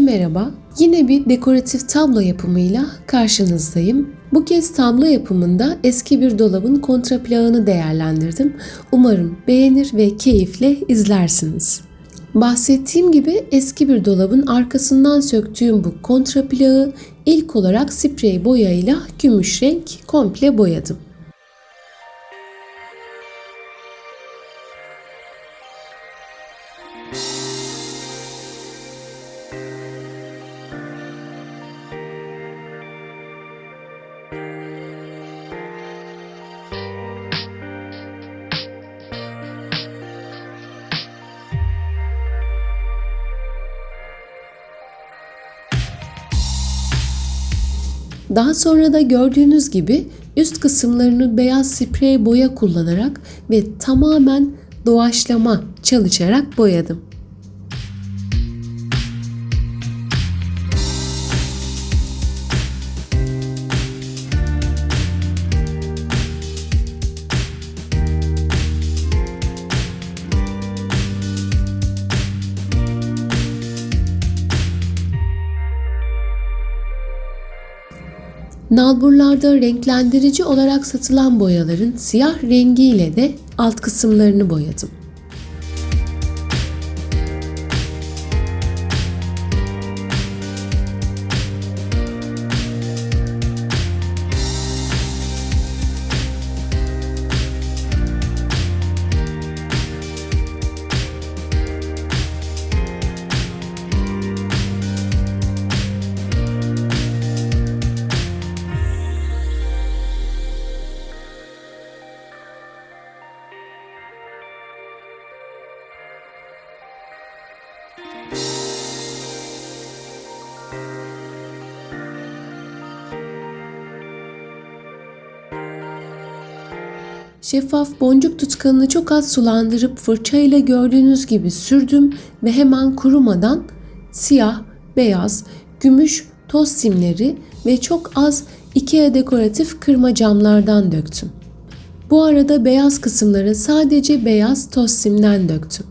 Merhaba. Yine bir dekoratif tablo yapımıyla karşınızdayım. Bu kez tablo yapımında eski bir dolabın kontraplağını değerlendirdim. Umarım beğenir ve keyifle izlersiniz. Bahsettiğim gibi eski bir dolabın arkasından söktüğüm bu kontraplağı ilk olarak sprey boyayla gümüş renk komple boyadım. Daha sonra da gördüğünüz gibi üst kısımlarını beyaz sprey boya kullanarak ve tamamen doğaçlama çalışarak boyadım. Nalburlarda renklendirici olarak satılan boyaların siyah rengiyle de alt kısımlarını boyadım. Şeffaf boncuk tutkanını çok az sulandırıp fırçayla gördüğünüz gibi sürdüm ve hemen kurumadan siyah, beyaz, gümüş toz simleri ve çok az IKEA dekoratif kırma camlardan döktüm. Bu arada beyaz kısımları sadece beyaz toz simden döktüm.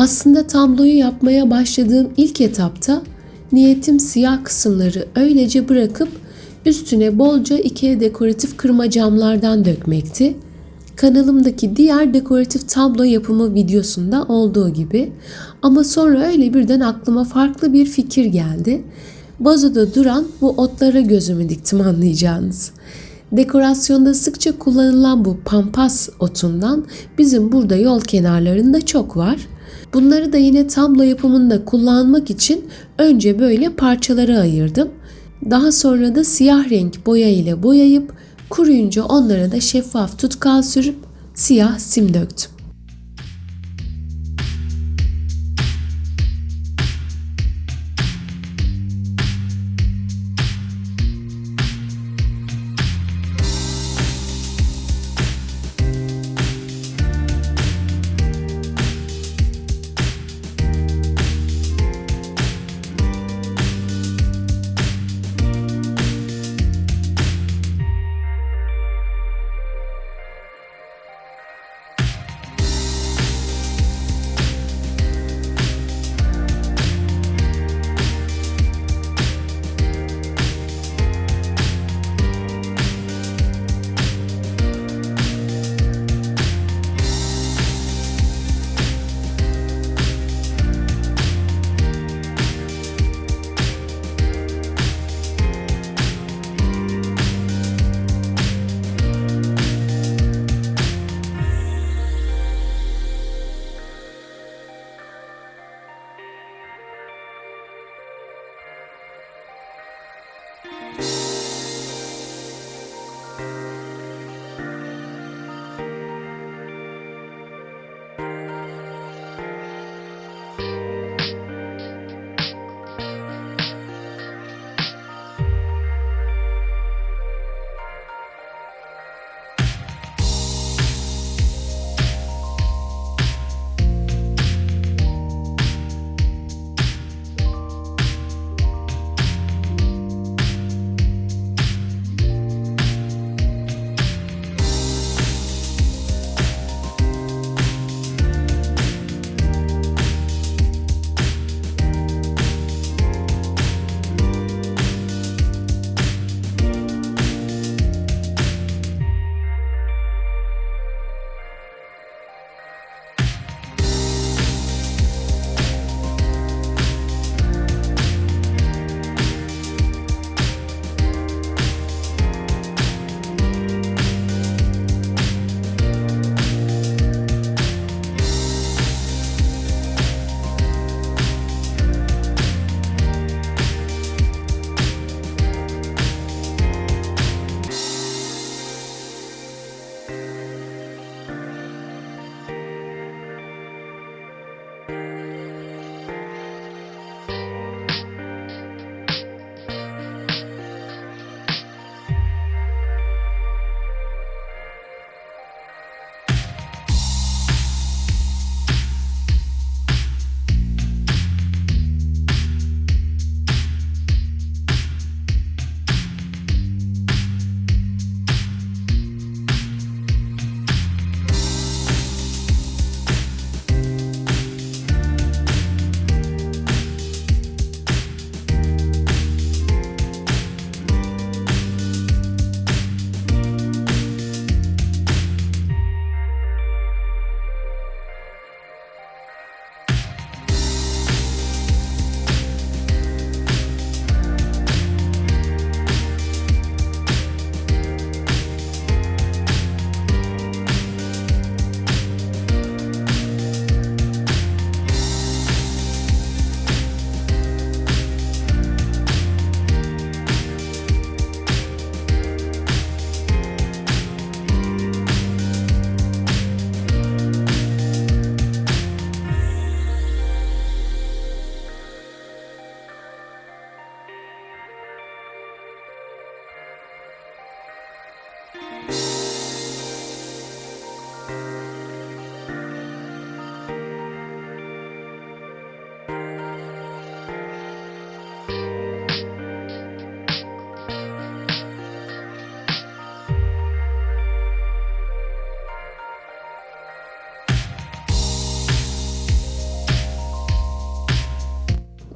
Aslında tabloyu yapmaya başladığım ilk etapta niyetim siyah kısımları öylece bırakıp üstüne bolca Ikea dekoratif kırma camlardan dökmekti. Kanalımdaki diğer dekoratif tablo yapımı videosunda olduğu gibi. Ama sonra öyle birden aklıma farklı bir fikir geldi. Vazoda duran bu otlara gözümü diktim anlayacağınız. Dekorasyonda sıkça kullanılan bu pampas otundan bizim burada yol kenarlarında çok var. Bunları da yine tablo yapımında kullanmak için önce böyle parçalara ayırdım. Daha sonra da siyah renk boya ile boyayıp kuruyunca onlara da şeffaf tutkal sürüp siyah sim döktüm.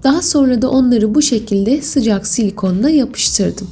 Daha sonra da onları bu şekilde sıcak silikonla yapıştırdım.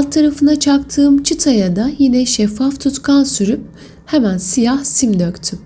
Alt tarafına çaktığım çıtaya da yine şeffaf tutkan sürüp hemen siyah sim döktüm.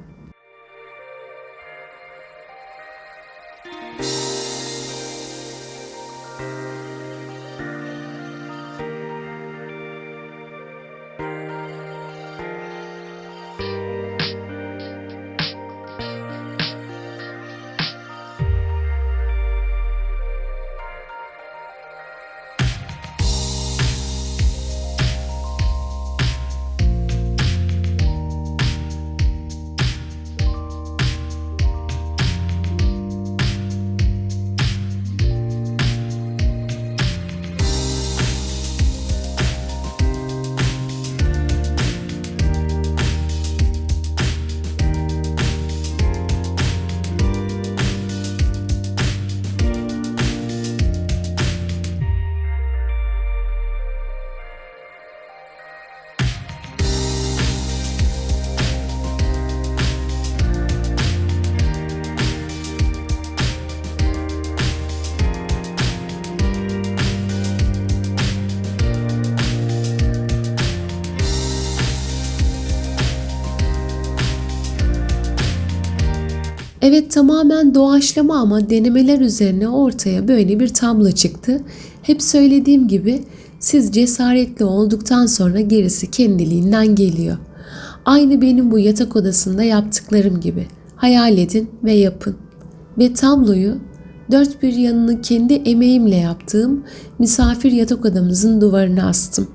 Evet tamamen doğaçlama ama denemeler üzerine ortaya böyle bir tablo çıktı. Hep söylediğim gibi siz cesaretli olduktan sonra gerisi kendiliğinden geliyor. Aynı benim bu yatak odasında yaptıklarım gibi. Hayal edin ve yapın. Ve tabloyu dört bir yanını kendi emeğimle yaptığım misafir yatak odamızın duvarına astım.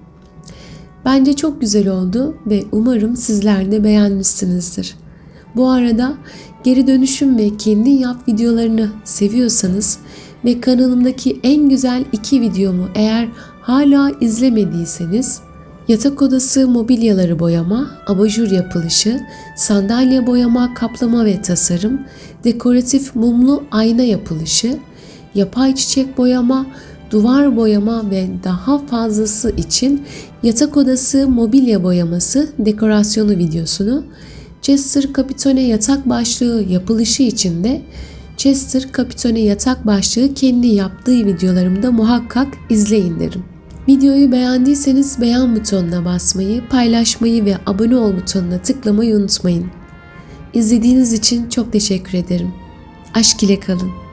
Bence çok güzel oldu ve umarım sizler de beğenmişsinizdir. Bu arada geri dönüşüm ve kendin yap videolarını seviyorsanız ve kanalımdaki en güzel iki videomu eğer hala izlemediyseniz yatak odası mobilyaları boyama, abajur yapılışı, sandalye boyama, kaplama ve tasarım, dekoratif mumlu ayna yapılışı, yapay çiçek boyama, duvar boyama ve daha fazlası için yatak odası mobilya boyaması dekorasyonu videosunu, Chester Capitone yatak başlığı yapılışı için de Chester Capitone yatak başlığı kendi yaptığı videolarımda muhakkak izleyin derim. Videoyu beğendiyseniz beğen butonuna basmayı, paylaşmayı ve abone ol butonuna tıklamayı unutmayın. İzlediğiniz için çok teşekkür ederim. Aşk ile kalın.